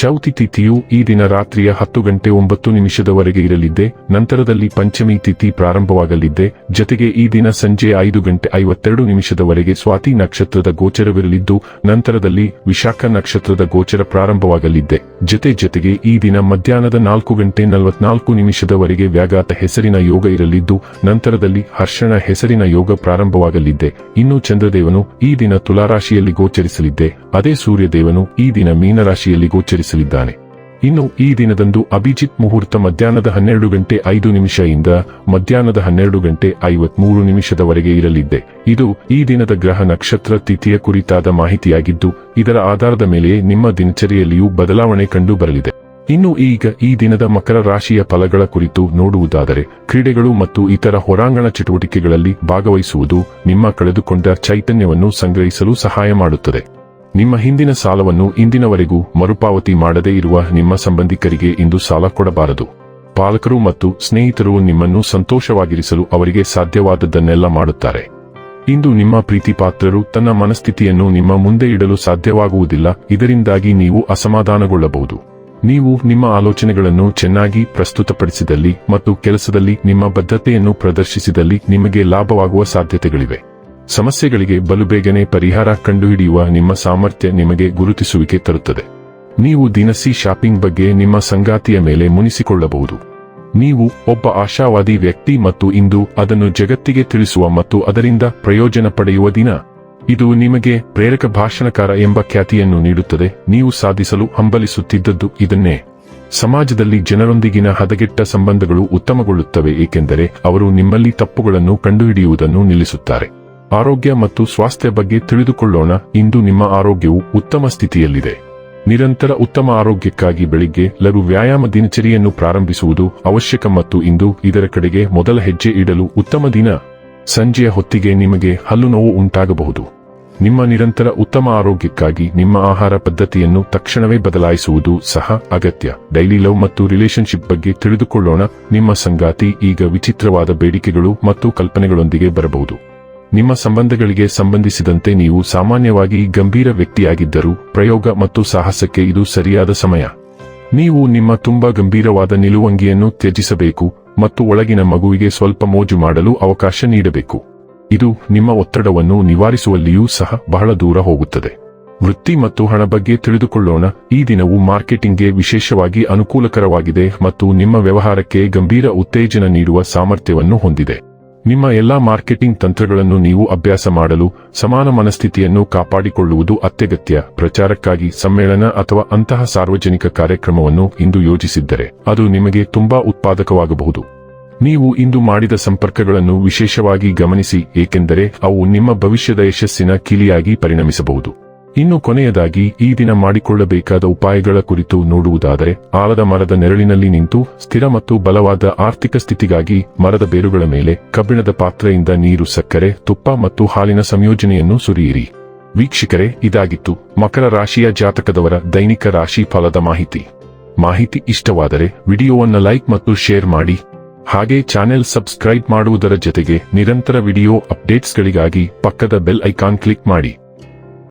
ಚೌತಿ ತಿಥಿಯು ಈ ದಿನ ರಾತ್ರಿಯ ಹತ್ತು ಗಂಟೆ ಒಂಬತ್ತು ನಿಮಿಷದವರೆಗೆ ಇರಲಿದ್ದೆ, ನಂತರದಲ್ಲಿ ಪಂಚಮಿ ತಿಥಿ ಪ್ರಾರಂಭವಾಗಲಿದ್ದೆ, ಜತೆಗೆ ಈ ದಿನ ಸಂಜೆ ಐದು ಗಂಟೆ ಐವತ್ತೆರಡು ನಿಮಿಷದವರೆಗೆ ಸ್ವಾತಿ ನಕ್ಷತ್ರದ ಗೋಚರವಿರಲಿದ್ದು, ನಂತರದಲ್ಲಿ ವಿಶಾಖ ನಕ್ಷತ್ರದ ಗೋಚರ ಪ್ರಾರಂಭವಾಗಲಿದ್ದೆ, ಜತೆ ಜತೆಗೆ ಈ ದಿನ ಮಧ್ಯಾಹ್ನದ ನಾಲ್ಕು ಗಂಟೆ ನಲವತ್ನಾಲ್ಕು ನಿಮಿಷದವರೆಗೆ ವ್ಯಾಘಾತ ಹೆಸರಿನ ಯೋಗ ಇರಲಿದ್ದು, ನಂತರದಲ್ಲಿ ಹರ್ಷಣ ಹೆಸರಿನ ಯೋಗ ಪ್ರಾರಂಭವಾಗಲಿದ್ದೆ, ಇನ್ನು ಚಂದ್ರದೇವನು ಈ ದಿನ ತುಲಾರಾಶಿಯಲ್ಲಿ ಗೋಚರಿಸಲಿದ್ದೆ, ಅದೇ ಸೂರ್ಯದೇವನು ಈ ದಿನ ಮೀನರಾಶಿಯಲ್ಲಿ ಗೋಚರಿಸಲಿದ್ದಾನೆ ಇನ್ನು ಈ ದಿನದಂದು ಅಭಿಜಿತ್ ಮುಹೂರ್ತ ಮಧ್ಯಾಹ್ನದ ಹನ್ನೆರಡು ಗಂಟೆ ಐದು ನಿಮಿಷದಿಂದ ಮಧ್ಯಾಹ್ನದ ಹನ್ನೆರಡು ಗಂಟೆ ಐವತ್ಮೂರು ನಿಮಿಷದವರೆಗೆ ಇರಲಿದ್ದೆ. ಇದು ಈ ದಿನದ ಗ್ರಹ ನಕ್ಷತ್ರ ತಿಥಿಯ ಕುರಿತಾದ ಮಾಹಿತಿಯಾಗಿದ್ದು, ಇದರ ಆಧಾರದ ಮೇಲೆ ನಿಮ್ಮ ದಿನಚರಿಯಲ್ಲಿಯೂ ಬದಲಾವಣೆ ಕಂಡು ಬರಲಿದೆ ಇನ್ನು ಈಗ ಈ ದಿನದ ಮಕರ ರಾಶಿಯ ಫಲಗಳ ಕುರಿತು ನೋಡುವುದಾದರೆ, ಕ್ರೀಡೆಗಳು ಮತ್ತು ಇತರ ಹೊರಾಂಗಣ ಚಟುವಟಿಕೆಗಳಲ್ಲಿ ಭಾಗವಹಿಸುವುದು ನಿಮ್ಮ ಕಳೆದುಕೊಂಡ ಚೈತನ್ಯವನ್ನು ಸಂಗ್ರಹಿಸಲು ಸಹಾಯ ಮಾಡುತ್ತದೆ. ನಿಮ್ಮ ಹಿಂದಿನ ಸಾಲವನ್ನು ಇಂದಿನವರೆಗೂ ಮರುಪಾವತಿ ಮಾಡದೇ ಇರುವ ನಿಮ್ಮ ಸಂಬಂಧಿಕರಿಗೆ ಇಂದು ಸಾಲ ಕೊಡಬಾರದು. ಪಾಲಕರು ಮತ್ತು ಸ್ನೇಹಿತರು ನಿಮ್ಮನ್ನು ಸಂತೋಷವಾಗಿರಿಸಲು ಅವರಿಗೆ ಸಾಧ್ಯವಾದದ್ದನ್ನೆಲ್ಲ ಮಾಡುತ್ತಾರೆ. ಇಂದು ನಿಮ್ಮ ಪ್ರೀತಿಪಾತ್ರರು ತನ್ನ ಮನಸ್ಥಿತಿಯನ್ನು ನಿಮ್ಮ ಮುಂದೆ ಇಡಲು ಸಾಧ್ಯವಾಗುವುದಿಲ್ಲ, ಇದರಿಂದಾಗಿ ನೀವು ಅಸಮಾಧಾನಗೊಳ್ಳಬಹುದು. ನೀವು ನಿಮ್ಮ ಆಲೋಚನೆಗಳನ್ನು ಚೆನ್ನಾಗಿ ಪ್ರಸ್ತುತಪಡಿಸಿದಲ್ಲಿ ಮತ್ತು ಕೆಲಸದಲ್ಲಿ ನಿಮ್ಮ ಬದ್ಧತೆಯನ್ನು ಪ್ರದರ್ಶಿಸಿದಲ್ಲಿ ನಿಮಗೆ ಲಾಭವಾಗುವ ಸಾಧ್ಯತೆಗಳಿವೆ. ಸಮಸ್ಯೆಗಳಿಗೆ ಬಲುಬೇಗನೆ ಪರಿಹಾರ ಕಂಡುಹಿಡಿಯುವ ನಿಮ್ಮ ಸಾಮರ್ಥ್ಯ ನಿಮಗೆ ಗುರುತಿಸುವಿಕೆ ತರುತ್ತದೆ. ನೀವು ದಿನಸಿ ಶಾಪಿಂಗ್ ಬಗ್ಗೆ ನಿಮ್ಮ ಸಂಗಾತಿಯ ಮೇಲೆ ಮುನಿಸಿಕೊಳ್ಳಬಹುದು. ನೀವು ಒಬ್ಬ ಆಶಾವಾದಿ ವ್ಯಕ್ತಿ ಮತ್ತು ಇಂದು ಅದನ್ನು ಜಗತ್ತಿಗೆ ತಿಳಿಸುವ ಮತ್ತು ಅದರಿಂದ ಪ್ರಯೋಜನ ಪಡೆಯುವ ದಿನ. ಇದು ನಿಮಗೆ ಪ್ರೇರಕ ಭಾಷಣಕಾರ ಎಂಬ ಖ್ಯಾತಿಯನ್ನು ನೀಡುತ್ತದೆ. ನೀವು ಸಾಧಿಸಲು ಹಂಬಲಿಸುತ್ತಿದ್ದದ್ದು ಇದನ್ನೇ. ಸಮಾಜದಲ್ಲಿ ಜನರೊಂದಿಗಿನ ಹದಗೆಟ್ಟ ಸಂಬಂಧಗಳು ಉತ್ತಮಗೊಳ್ಳುತ್ತವೆ, ಏಕೆಂದರೆ ಅವರು ನಿಮ್ಮಲ್ಲಿ ತಪ್ಪುಗಳನ್ನು ಕಂಡುಹಿಡಿಯುವುದನ್ನು ನಿಲ್ಲಿಸುತ್ತಾರೆ. ಆರೋಗ್ಯ ಮತ್ತು ಸ್ವಾಸ್ಥ್ಯ ಬಗ್ಗೆ ತಿಳಿದುಕೊಳ್ಳೋಣ. ಇಂದು ನಿಮ್ಮ ಆರೋಗ್ಯವು ಉತ್ತಮ ಸ್ಥಿತಿಯಲ್ಲಿದೆ. ನಿರಂತರ ಉತ್ತಮ ಆರೋಗ್ಯಕ್ಕಾಗಿ ಬೆಳಿಗ್ಗೆ ಲಘು ವ್ಯಾಯಾಮ ದಿನಚರಿಯನ್ನು ಪ್ರಾರಂಭಿಸುವುದು ಅವಶ್ಯಕ ಮತ್ತು ಇಂದು ಇದರ ಕಡೆಗೆ ಮೊದಲ ಹೆಜ್ಜೆ ಇಡಲು ಉತ್ತಮ ದಿನ. ಸಂಜೆಯ ಹೊತ್ತಿಗೆ ನಿಮಗೆ ಹಲ್ಲು ನೋವು ಉಂಟಾಗಬಹುದು. ನಿಮ್ಮ ನಿರಂತರ ಉತ್ತಮ ಆರೋಗ್ಯಕ್ಕಾಗಿ ನಿಮ್ಮ ಆಹಾರ ಪದ್ಧತಿಯನ್ನು ತಕ್ಷಣವೇ ಬದಲಾಯಿಸುವುದು ಸಹ ಅಗತ್ಯ. ಡೈಲಿ ಲವ್ ಮತ್ತು ರಿಲೇಶನ್ಶಿಪ್ ಬಗ್ಗೆ ತಿಳಿದುಕೊಳ್ಳೋಣ. ನಿಮ್ಮ ಸಂಗಾತಿ ಈಗ ವಿಚಿತ್ರವಾದ ಬೇಡಿಕೆಗಳು ಮತ್ತು ಕಲ್ಪನೆಗಳೊಂದಿಗೆ ಬರಬಹುದು. ನಿಮ್ಮ ಸಂಬಂಧಗಳಿಗೆ ಸಂಬಂಧಿಸಿದಂತೆ ನೀವು ಸಾಮಾನ್ಯವಾಗಿ ಗಂಭೀರ ವ್ಯಕ್ತಿಯಾಗಿದ್ದರೂ ಪ್ರಯೋಗ ಮತ್ತು ಸಾಹಸಕ್ಕೆ ಇದು ಸರಿಯಾದ ಸಮಯ. ನೀವು ನಿಮ್ಮ ತುಂಬಾ ಗಂಭೀರವಾದ ನಿಲುವಂಗಿಯನ್ನು ತ್ಯಜಿಸಬೇಕು ಮತ್ತು ಒಳಗಿನ ಮಗುವಿಗೆ ಸ್ವಲ್ಪ ಮೋಜು ಮಾಡಲು ಅವಕಾಶ ನೀಡಬೇಕು. ಇದು ನಿಮ್ಮ ಒತ್ತಡವನ್ನು ನಿವಾರಿಸುವಲ್ಲಿಯೂ ಸಹ ಬಹಳ ದೂರ ಹೋಗುತ್ತದೆ. ವೃತ್ತಿ ಮತ್ತು ಹಣ ಬಗ್ಗೆ ತಿಳಿದುಕೊಳ್ಳೋಣ. ಈ ದಿನವು ಮಾರ್ಕೆಟಿಂಗ್ಗೆ ವಿಶೇಷವಾಗಿ ಅನುಕೂಲಕರವಾಗಿದೆ ಮತ್ತು ನಿಮ್ಮ ವ್ಯವಹಾರಕ್ಕೆ ಗಂಭೀರ ಉತ್ತೇಜನ ನೀಡುವ ಸಾಮರ್ಥ್ಯವನ್ನು ಹೊಂದಿದೆ. ನಿಮ್ಮ ಎಲ್ಲಾ ಮಾರ್ಕೆಟಿಂಗ್ ತಂತ್ರಗಳನ್ನು ನೀವು ಅಭ್ಯಾಸ ಮಾಡಲು ಸಮಾನ ಮನಸ್ಥಿತಿಯನ್ನು ಕಾಪಾಡಿಕೊಳ್ಳುವುದು ಅತ್ಯಗತ್ಯ. ಪ್ರಚಾರಕ್ಕಾಗಿ ಸಮ್ಮೇಳನ ಅಥವಾ ಅಂತಹ ಸಾರ್ವಜನಿಕ ಕಾರ್ಯಕ್ರಮವನ್ನು ಇಂದು ಯೋಜಿಸಿದ್ದರೆ ಅದು ನಿಮಗೆ ತುಂಬಾ ಉತ್ಪಾದಕವಾಗಬಹುದು. ನೀವು ಇಂದು ಮಾಡಿದ ಸಂಪರ್ಕಗಳನ್ನು ವಿಶೇಷವಾಗಿ ಗಮನಿಸಿ, ಏಕೆಂದರೆ ಅವು ನಿಮ್ಮ ಭವಿಷ್ಯದ ಯಶಸ್ಸಿನ ಕಿಲಿಯಾಗಿ ಪರಿಣಮಿಸಬಹುದು. ಇನ್ನು ಕೊನೆಯದಾಗಿ ಈ ದಿನ ಮಾಡಿಕೊಳ್ಳಬೇಕಾದ ಉಪಾಯಗಳ ಕುರಿತು ನೋಡುವುದಾದರೆ, ಆಲದ ಮರದ ನೆರಳಿನಲ್ಲಿ ನಿಂತು ಸ್ಥಿರ ಮತ್ತು ಬಲವಾದ ಆರ್ಥಿಕ ಸ್ಥಿತಿಗಾಗಿ ಮರದ ಬೇರುಗಳ ಮೇಲೆ ಕಬ್ಬಿಣದ ಪಾತ್ರೆಯಿಂದ ನೀರು ಸಕ್ಕರೆ, ತುಪ್ಪ ಮತ್ತು ಹಾಲಿನ ಸಂಯೋಜನೆಯನ್ನು ಸುರಿಯಿರಿ. ವೀಕ್ಷಕರೇ, ಇದಾಗಿತ್ತು ಮಕರ ರಾಶಿಯ ಜಾತಕದವರ ದೈನಿಕ ರಾಶಿ ಫಲದ ಮಾಹಿತಿ. ಮಾಹಿತಿ ಇಷ್ಟವಾದರೆ ವಿಡಿಯೋವನ್ನು ಲೈಕ್ ಮತ್ತು ಶೇರ್ ಮಾಡಿ. ಹಾಗೆ ಚಾನೆಲ್ ಸಬ್ಸ್ಕ್ರೈಬ್ ಮಾಡುವುದರ ಜೊತೆಗೆ ನಿರಂತರ ವಿಡಿಯೋ ಅಪ್ಡೇಟ್ಸ್ಗಳಿಗಾಗಿ ಪಕ್ಕದ ಬೆಲ್ ಐಕಾನ್ ಕ್ಲಿಕ್ ಮಾಡಿ.